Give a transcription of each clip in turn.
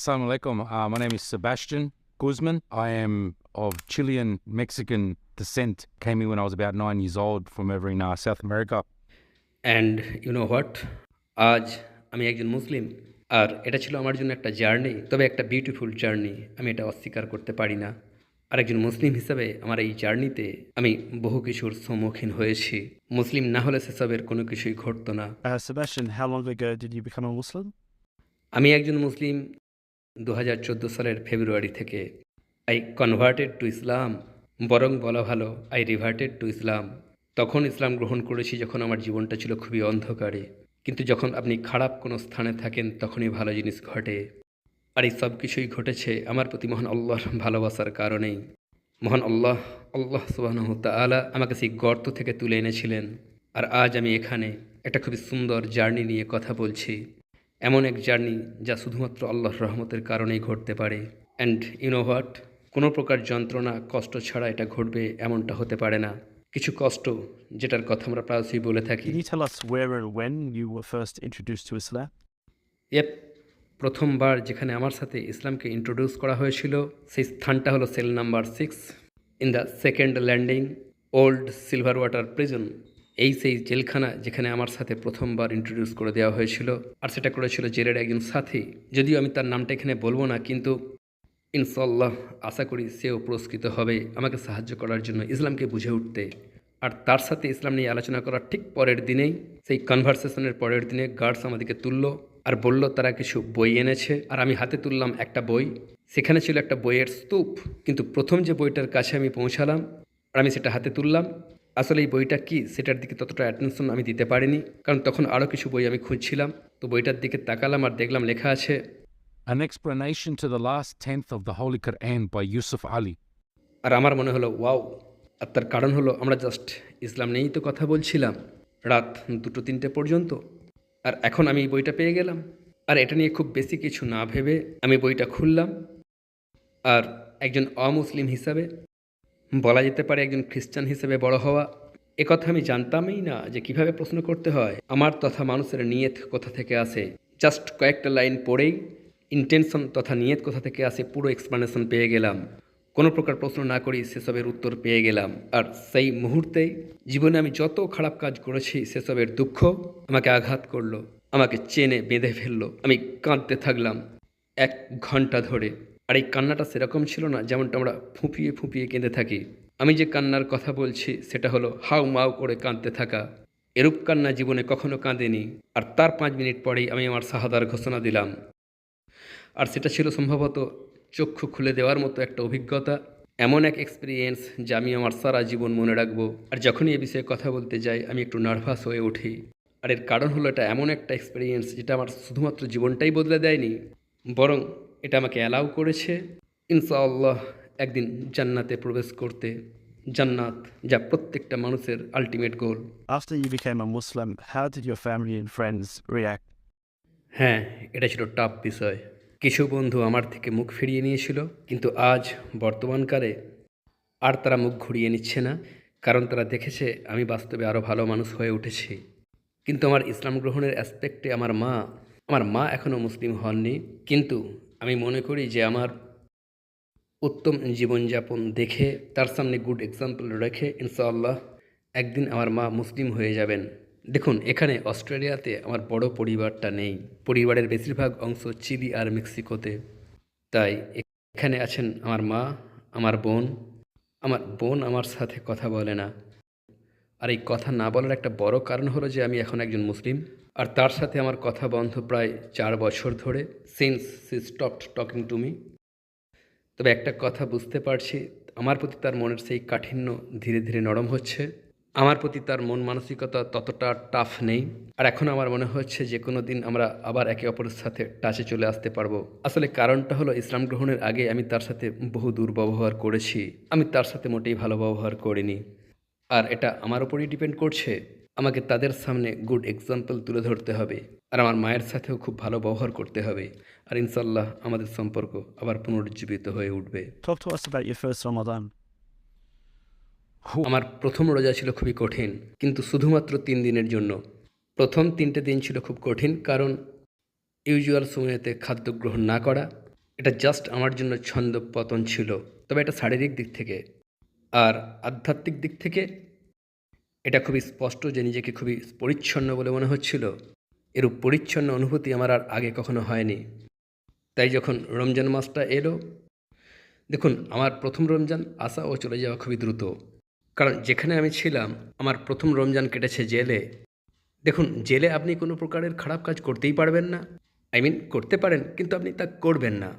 Assalamu alaikum. Uh, my name is Sebastian Guzman. I am of Chilean Mexican descent. Came here when I was about nine years old from over in uh, South America. And you know what আজ আমি একজন মুসলিম আর এটা ছিল আমার জন্য একটা journey তবে একটা বিউটিফুল জার্নি আমি এটা অস্বীকার করতে পারি না আর একজন মুসলিম হিসাবে আমার এই জার্নিতে আমি বহু কিছুর সম্মুখীন হয়েছি মুসলিম না হলে সেসবের কোনো কিছুই ঘটতো না Uh, Sebastian, how long ago did you become a Muslim? আমি একজন মুসলিম দু হাজার চোদ্দ সালের ফেব্রুয়ারি থেকে আই কনভার্টেড টু ইসলাম বরং বলা ভালো আই রিভার্টেড টু ইসলাম তখন ইসলাম গ্রহণ করেছি যখন আমার জীবনটা ছিল খুবই অন্ধকারে। কিন্তু যখন আপনি খারাপ কোনো স্থানে থাকেন, তখনই ভালো জিনিস ঘটে। আর এই সব কিছুই ঘটেছে আমার প্রতি মহান আল্লাহর ভালোবাসার কারণেই। মহান আল্লাহ আল্লাহ সুবাহ তালা আমাকে সেই গর্ত থেকে তুলে এনেছিলেন। আর আজ আমি এখানে একটা খুবই সুন্দর জার্নি নিয়ে কথা বলছি। এমন এক জার্নি যা শুধুমাত্র আল্লাহর রহমতের কারণেই ঘটতে পারে। অ্যান্ড ইউনো হোয়াট কোনো প্রকার যন্ত্রণা কষ্ট ছাড়া এটা ঘটবে এমনটা হতে পারে না। কিছু কষ্ট যেটার কথা আমরা প্রায়শই বলে থাকি। প্রথমবার যেখানে আমার সাথে ইসলামকে ইন্ট্রোডিউস করা হয়েছিল সেই স্থানটা হলো cell number six in the second landing old silver water prison এই সেই জেলখানা যেখানে আমার সাথে প্রথমবার ইন্ট্রোডিউস করে দেওয়া হয়েছিল আর সেটা করেছিল জেলের একজন সাথী। যদিও আমি তার নামটা এখানে বলব না, কিন্তু ইনশাল্লাহ আশা করি সেও পুরস্কৃত হবে আমাকে সাহায্য করার জন্য ইসলামকে বুঝে উঠতে। আর তার সাথে ইসলাম নিয়ে আলোচনা করার ঠিক পরের দিনেই, সেই কনভারসেশনের পরের দিনে গার্ডস আমাদেরকে তুললো আর বলল, তারা কিছু বই এনেছে। আর আমি হাতে তুললাম একটা বই। সেখানে ছিল একটা বইয়ের স্তূপ, কিন্তু প্রথম যে বইটার কাছে আমি পৌঁছালাম, আর আমি সেটা হাতে তুললাম। আসলে এই বইটা কি সেটার দিকে ততটা অ্যাটেনশন আমি দিতে পারিনি। কারণ তখন আরও কিছু বই আমি খুঁজছিলাম। তো বইটার দিকে তাকালাম আর দেখলাম লেখা আছে An explanation to the last tenth of the Holy Quran by Yusuf Ali. আর আমার মনে হলো ওয়াও। আর তার কারণ হলো আমরা জাস্ট ইসলাম নিয়েই তো কথা বলছিলাম রাত দুটো তিনটে পর্যন্ত। আর এখন আমি এই বইটা পেয়ে গেলাম। আর এটা নিয়ে খুব বেশি কিছু না ভেবে আমি বইটা খুললাম। আর একজন অমুসলিম হিসাবে বলা যেতে পারে একজন খ্রিস্টান হিসেবে বড় হওয়া। একথা আমি জানতামই না যে কীভাবে প্রশ্ন করতে হয়। আমার তথা মানুষের নিয়ত কোথা থেকে আসে? জাস্ট কয়েকটা লাইন পড়েই ইন্টেনশন তথা নিয়ত কোথা থেকে আসে পুরো এক্সপ্লানেশন পেয়ে গেলাম। কোনো প্রকার প্রশ্ন না করেই সেসবের উত্তর পেয়ে গেলাম। আর সেই মুহূর্তেই জীবনে আমি যত খারাপ কাজ করেছি সেসবের দুঃখ আমাকে আঘাত করল, আমাকে চেনে বেঁধে ফেলল, আমি কাঁদতে থাকলাম এক ঘণ্টা ধরে। আর এই কান্নাটা সেরকম ছিল না যেমনটা আমরা ফুঁপিয়ে ফুঁপিয়ে কেঁদে থাকি। আমি যে কান্নার কথা বলছি, সেটা হলো হাউ মাউ করে কাঁদতে থাকা। এরূপ কান্না জীবনে কখনো কাঁদেনি, আর তার পাঁচ মিনিট পরেই আমি আমার শাহাদার ঘোষণা দিলাম। আর সেটা ছিল সম্ভবত চক্ষু খুলে দেওয়ার মতো একটা অভিজ্ঞতা, এমন এক এক্সপিরিয়েন্স যা আমি আমার সারা জীবন মনে রাখব। আর যখনই এ বিষয়ে কথা বলতে যাই, আমি একটু নার্ভাস হয়ে উঠি। আর এর কারণ হলো এটা এমন একটা এক্সপিরিয়েন্স যেটা আমার শুধুমাত্র জীবনটাই বদলে দেয়নি, বরং এটা আমাকে অ্যালাউ করেছে। ইনশাআল্লাহ একদিন জান্নাতে প্রবেশ করতে জান্নাত যা প্রত্যেকটা মানুষের ultimate goal After you became a Muslim, how did your family and friends react? হ্যাঁ এটা ছিল টাফ বিষয়। কিছু বন্ধু আমার থেকে মুখ ফিরিয়ে নিয়েছিল কিন্তু আজ বর্তমানকালে আর তারা মুখ ঘুরিয়ে নিচ্ছে না কারণ তারা দেখেছে আমি বাস্তবে আরও ভালো মানুষ হয়ে উঠেছি। কিন্তু আমার ইসলাম গ্রহণের অ্যাসপেক্টে আমার মা আমার মা এখনও মুসলিম হননি কিন্তু আমি মনে করি যে আমার উত্তম জীবনযাপন দেখে, তার সামনে গুড এক্সাম্পল রেখে, ইনশাআল্লাহ একদিন আমার মা মুসলিম হয়ে যাবেন। দেখুন, এখানে অস্ট্রেলিয়াতে আমার বড় পরিবারটা নেই। পরিবারের বেশিরভাগ অংশ চিলি আর মেক্সিকোতে। তাই এখানে আছেন আমার মা, আমার বোন। আমার বোন আমার সাথে কথা বলে না। আর এই কথা না বলার একটা বড় কারণ হলো যে আমি এখন একজন মুসলিম। আর তার সাথে আমার কথা বন্ধ প্রায় চার বছর ধরে since she stopped talking to me তবে একটা কথা বুঝতে পারছি, আমার প্রতি তার মনের সেই কাঠিন্য ধীরে ধীরে নরম হচ্ছে। আমার প্রতি তার মন মানসিকতা ততটা টাফ নেই। আর এখন আমার মনে হচ্ছে যে কোনো দিন আমরা আবার একে অপরের সাথে টাচে চলে আসতে পারব। আসলে কারণটা হলো ইসলাম গ্রহণের আগে আমি তার সাথে বহু দুর্ব্যবহার করেছি। আমি তার সাথে মোটেই ভালো ব্যবহার করিনি। আর এটা আমার উপরই ডিপেন্ড করছে। আমাকে তাদের সামনে গুড এক্সাম্পল তুলে ধরতে হবে। আর আমার মায়ের সাথেও খুব ভালো ব্যবহার করতে হবে। আর ইনশাল্লাহ আমাদের সম্পর্ক আবার পুনরুজ্জীবিত হয়ে উঠবে. আমার প্রথম রোজা ছিল খুবই কঠিন কিন্তু শুধুমাত্র তিন দিনের জন্য। প্রথম তিনটে দিন ছিল খুব কঠিন কারণ ইউজুয়াল সময়তে খাদ্য গ্রহণ না করা। এটা জাস্ট আমার জন্য ছন্দ পতন ছিল তবে এটা শারীরিক দিক থেকে। আর আধ্যাত্মিক দিক থেকে এটা খুবই স্পষ্ট যে নিজেকে খুবই পরিচ্ছন্ন বলে মনে হচ্ছিল। এরূপ পরিচ্ছন্ন অনুভূতি আমার আর আগে কখনো হয়নি। তাই যখন রমজান মাসটা এলো, দেখুন, আমার প্রথম রমজান আসা ও চলে যাওয়া খুবই দ্রুত। কারণ যেখানে আমি ছিলাম, আমার প্রথম রমজান কেটেছে জেলে। দেখুন, জেলে আপনি কোনো প্রকারের খারাপ কাজ করতেই পারবেন না। আই মিন, করতে পারেন, কিন্তু আপনি তা করবেন না।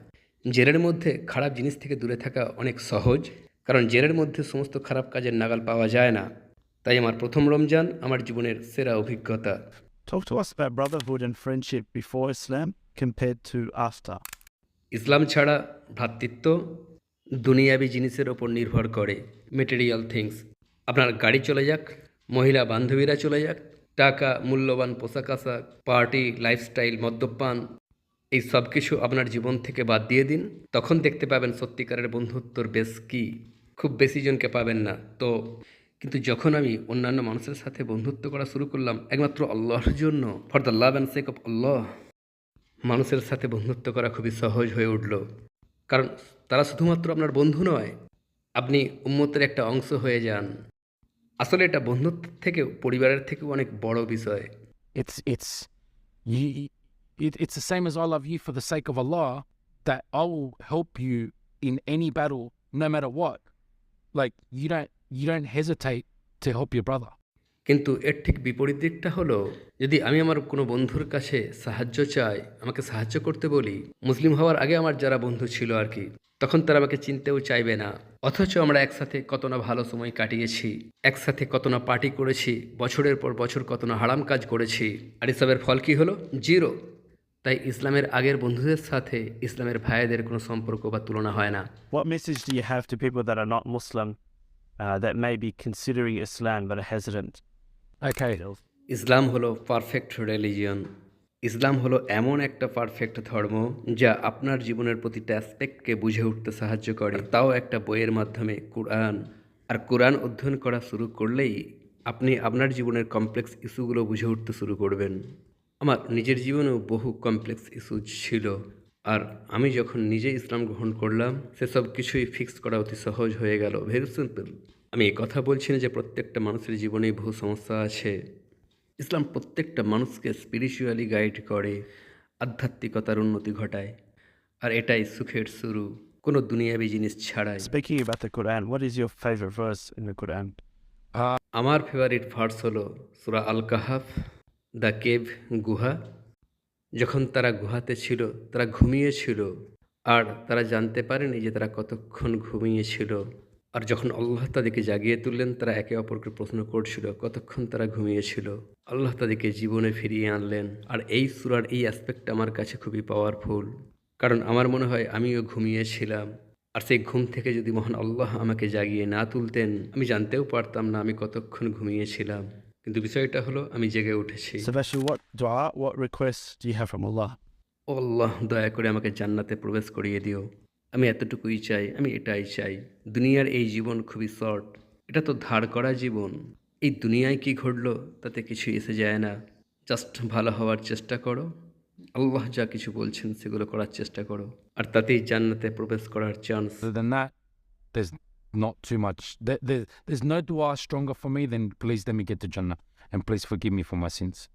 জেলের মধ্যে খারাপ জিনিস থেকে দূরে থাকা অনেক সহজ। কারণ জেলের মধ্যে সমস্ত খারাপ কাজের নাগাল পাওয়া যায় না। তাই আমার প্রথম রমজান আমার জীবনের সেরা অভিজ্ঞতা। Talk to us about brotherhood and friendship before Islam compared to after. ইসলাম ছাড়া ভ্রাতৃত্ব দুনিয়াবি জিনিসের ওপর নির্ভর করে। মেটেরিয়াল থিংস আপনার গাড়ি চলে যাক মহিলা বান্ধবীরা চলে যাক টাকা মূল্যবান পোশাক আশাক পার্টি লাইফস্টাইল মদ্যপান এই সব কিছু আপনার জীবন থেকে বাদ দিয়ে দিন। তখন দেখতে পাবেন সত্যিকারের বন্ধুত্বর বেশ কি। খুব বেশি জনকে পাবেন না। তো কিন্তু যখন আমি অন্যান্য মানুষের সাথে বন্ধুত্ব করা শুরু করলাম, একমাত্র আল্লাহর জন্য for the love and sake of Allah মানুষের সাথে বন্ধুত্ব করা খুবই সহজ হয়ে উঠল। কারণ তারা শুধুমাত্র আপনার বন্ধু নয়, আপনি উম্মতের একটা অংশ হয়ে যান। আসলে এটা বন্ধুত্ব থেকেও পরিবারের থেকেও অনেক বড় বিষয়। You don't hesitate to help your brother. কিন্তু এর ঠিক বিপরীত দিকটা হলো যদি আমি আমার কোনো বন্ধুর কাছে সাহায্য চাই আমাকে সাহায্য করতে বলি মুসলিম হওয়ার আগে আমার যারা বন্ধু ছিল আর কি তখন তারা আমাকে চিনতেও চাইবে না। অথচ আমরা একসাথে কত না ভালো সময় কাটিয়েছি একসাথে কত না পার্টি করেছি বছরের পর বছর কত না হারাম কাজ করেছি। আর এসবের ফল কী হলো? জিরো। তাই ইসলামের আগের বন্ধুদের সাথে ইসলামের ভাইদের কোনো সম্পর্ক বা তুলনা হয় না। What message do you have to people that are not Muslim? Uh, that may be considering Islam but are hesitant? Okay. ইসলাম হলো পারফেক্ট রিলিজিয়ন ইসলাম হলো এমন একটা পারফেক্ট ধর্ম যা আপনার জীবনের প্রতিটা অ্যাসপেক্টকে বুঝে উঠতে সাহায্য করে। তাও একটা বইয়ের মাধ্যমে কোরআন। আর কোরআন অধ্যয়ন করা শুরু করলেই আপনি আপনার জীবনের কমপ্লেক্স ইস্যুগুলো বুঝে উঠতে শুরু করবেন। আমার নিজের জীবনেও বহু কমপ্লেক্স ইস্যু ছিল। আর আমি যখন নিজে ইসলাম গ্রহণ করলাম সেসব কিছুই ফিক্স করা অতি সহজ হয়ে গেল। ভেরি সিম্পল আমি এই কথা বলছি না যে প্রত্যেকটা মানুষের জীবনে বহু সমস্যা আছে। ইসলাম প্রত্যেকটা মানুষকে স্পিরিচুয়ালি গাইড করে আধ্যাত্মিকতার উন্নতি ঘটায় আর এটাই সুখের শুরু। কোনো দুনিয়াবি জিনিস ছাড়াই। Speaking about the Quran, what is your favorite verse in the Quran? আমার ফেভারিট ভার্স হলো সুরা আল কাহাফ দ্য কেভ গুহা যখন তারা গুহাতে ছিল, তারা ঘুমিয়েছিল আর তারা জানতে পারেনি যে তারা কতক্ষণ ঘুমিয়েছিল আর যখন আল্লাহ তাদেরকে জাগিয়ে তুললেন, তারা একে অপরকে প্রশ্ন করছিল, কতক্ষণ তারা ঘুমিয়েছিল আল্লাহ তাদেরকে জীবনে ফিরিয়ে আনলেন। আর এই সুরার এই অ্যাসপেক্ট আমার কাছে খুবই পাওয়ারফুল কারণ আমার মনে হয় আমিও ঘুমিয়েছিলাম আর সেই ঘুম থেকে যদি মহান আল্লাহ আমাকে জাগিয়ে না তুলতেন, আমি জানতেও পারতাম না আমি কতক্ষণ ঘুমিয়েছিলাম কিন্তু বিষয়টা হলো আমি জেগে উঠেছি। Sebastian, what dua, what requests do you have ও আল্লাহ দয়া করে আমাকে জান্নাতে প্রবেশ করিয়ে দিও। আমি এতটুকুই চাই আমি এটাই চাই। দুনিয়ার এই জীবন খুবই শর্ট এটা তো ধার করা জীবন। এই দুনিয়ায় কি ঘটলো তাতে কিছু এসে যায় না। জাস্ট ভালো হওয়ার চেষ্টা করো। আল্লাহ যা কিছু বলছেন সেগুলো করার চেষ্টা করো। আর তাতেই জান্নাতে প্রবেশ করার chance Not too much. There, there, there's no dua stronger for me than please let me get to Jannah and please forgive me for my sins.